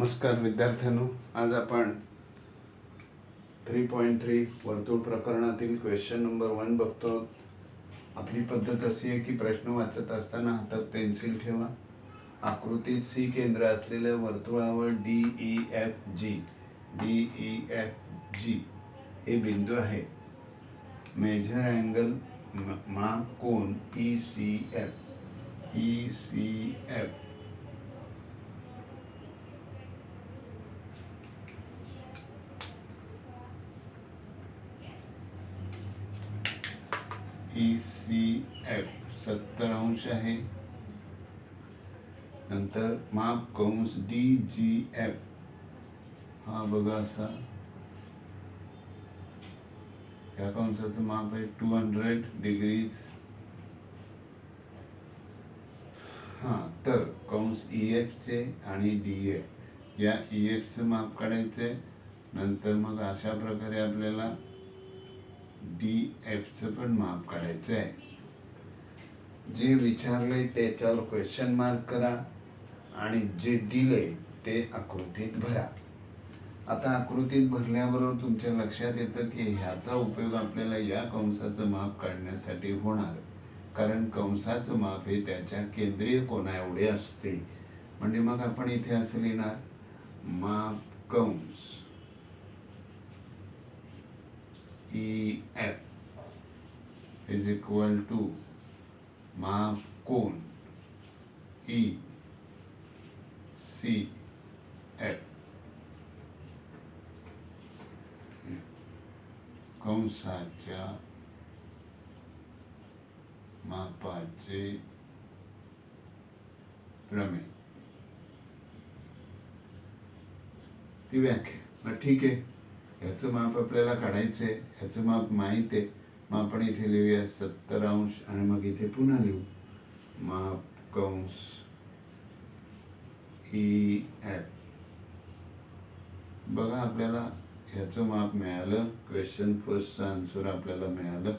नमस्कार विद्यार्थ्यांनो आज आपण थ्री पॉईंट थ्री वर्तुळ प्रकरणातील क्वेश्चन नंबर वन बघतो. आपली पद्धत अशी आहे की प्रश्न वाचत असताना हातात पेन्सिल ठेवा. आकृतीत सी केंद्र असलेल्या वर्तुळावर D E F G D E F G हे बिंदू आहे. मेजर अँगल मा कोन E C F E C F T C F सत्तर अंश आहे. नंतर माप कंस डी जी एफ. हा बघा असा. या कंसाचं माप आहे टू हंड्रेड डिग्रीज. हां तर कंस ई एफचे आणि डी एफ. या ई एफचं माप काढायचंय नंतर मग अशा प्रकारे आपल्याला डी एफचं पण माप काढायचं आहे. जे विचारलंय त्याच्यावर क्वेश्चन मार्क करा आणि जे दिलंय ते आकृतीत भरा. आता आकृतीत भरल्याबरोबर तुमच्या लक्षात येतं की ह्याचा उपयोग आपल्याला या कंसाचं माप काढण्यासाठी होणार. कारण कंसाचं माप हे त्याच्या केंद्रीय कोणा एवढे असते. म्हणजे मग आपण इथे असं लिहिणार. माप कंस. E F is equal to माप कोन ई सी एफ कंसाच्या मापाचे प्रमेय. ती व्याख्या. मग ठीक आहे? ह्याचं माप आपल्याला काढायचं आहे ह्याचं माप माहीत आहे. मग आपण इथे लिहूया सत्तर अंश आणि मग इथे पुन्हा लिहू. माप कंस ई ॲप बघा आपल्याला ह्याचं माप मिळालं क्वेश्चन फर्स्टचं आन्सर आपल्याला मिळालं.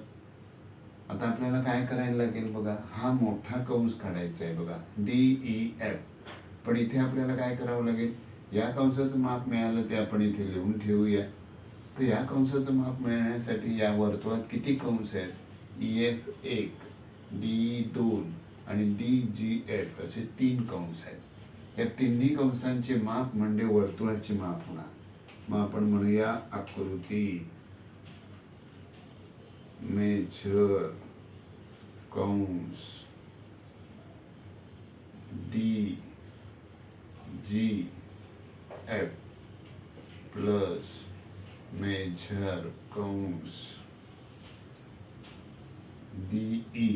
आता आपल्याला काय करायला लागेल बघा हा मोठा कंस काढायचा आहे बघा डी ई एफ. पण इथे आपल्याला काय करावं लागेल? या कंसाचं माप मिळालं ते आपण इथे लिहून ठेवूया. तर या कंसाचं माप मिळण्यासाठी या वर्तुळात किती कंस आहेत? ई एफ एक डी दोन आणि डी जी एफ असे तीन कंस आहेत. या तिन्ही कंसांचे माप म्हणजे वर्तुळाचे माप होणार. मग आपण म्हणूया आकृती मेझर कंस D G F plus major कंस डी ई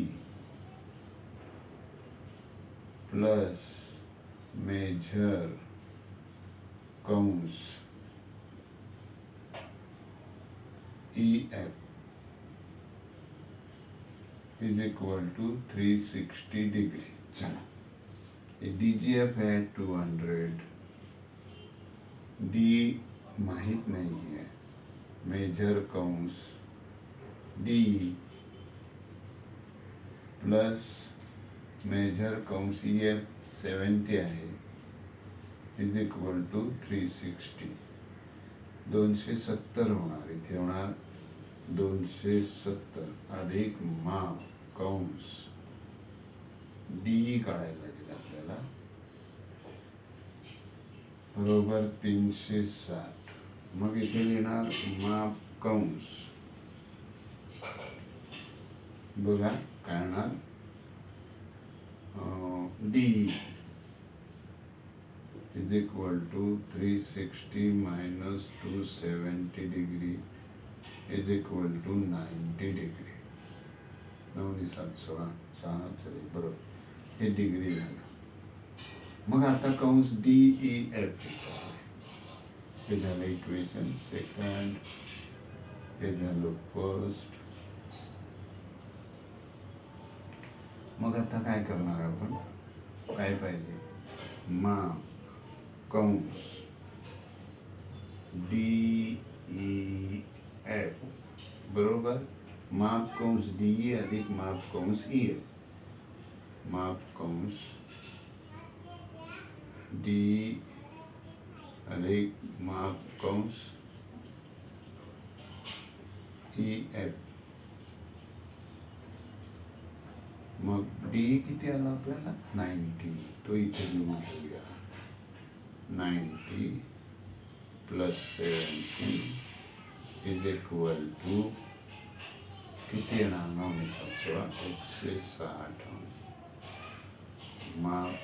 प्लस मेजर कंस E F is equal to three sixty degree. चला डी जी एफ़ है टू हंड्रेड। डी माहीत नाही आहे मेजर कंस डी प्लस मेजर कंस ई एफ़ सेवन्टी आहे is equal to three sixty दोनशे सत्तर होणार इथे होणार दोनशे सत्तर. अधिक माप कंस डी लागेल आपल्याला. बरोबर तीनशे साठ. मग इथे येणार माप कंस. बघा काय येणार D is equal to three sixty minus two seventy degree is equal to ninety degree नऊनी सात सोळा सहा तरी बरोबर. हे डिग्री झालं. मग आता कंस डी ई एफ हे झालं इक्वेशन सेकंड हे झालं फर्स्ट मग आता काय करणार आपण? काय पाहिजे? माप. कंस. डी ई एफ बरोबर? माप कंस डी ई e अधिक माप कंस ई एफ माप कंस. डी अधिक माप ई एफ मग डी किती आला आपल्याला? नाईन्टी तो इथे लिहून घेऊया ninety plus seventy is equal to किती येणार? नवणे सातशे एकशे साठ. माप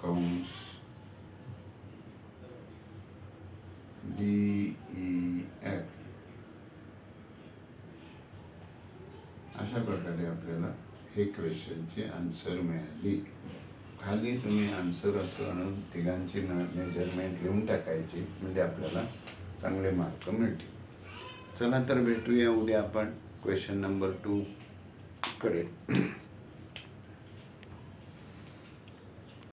कौन डी ई एफ अशा प्रकारे आपल्याला हे क्वेश्चनची आन्सर मिळाली. खाली तुम्ही आन्सर असं आणून तिघांची मेजरमेंट लिहून टाकायची म्हणजे आपल्याला चांगले मार्क मिळतील. चला तर भेटूया उद्या आपण क्वेश्चन नंबर टू कडे.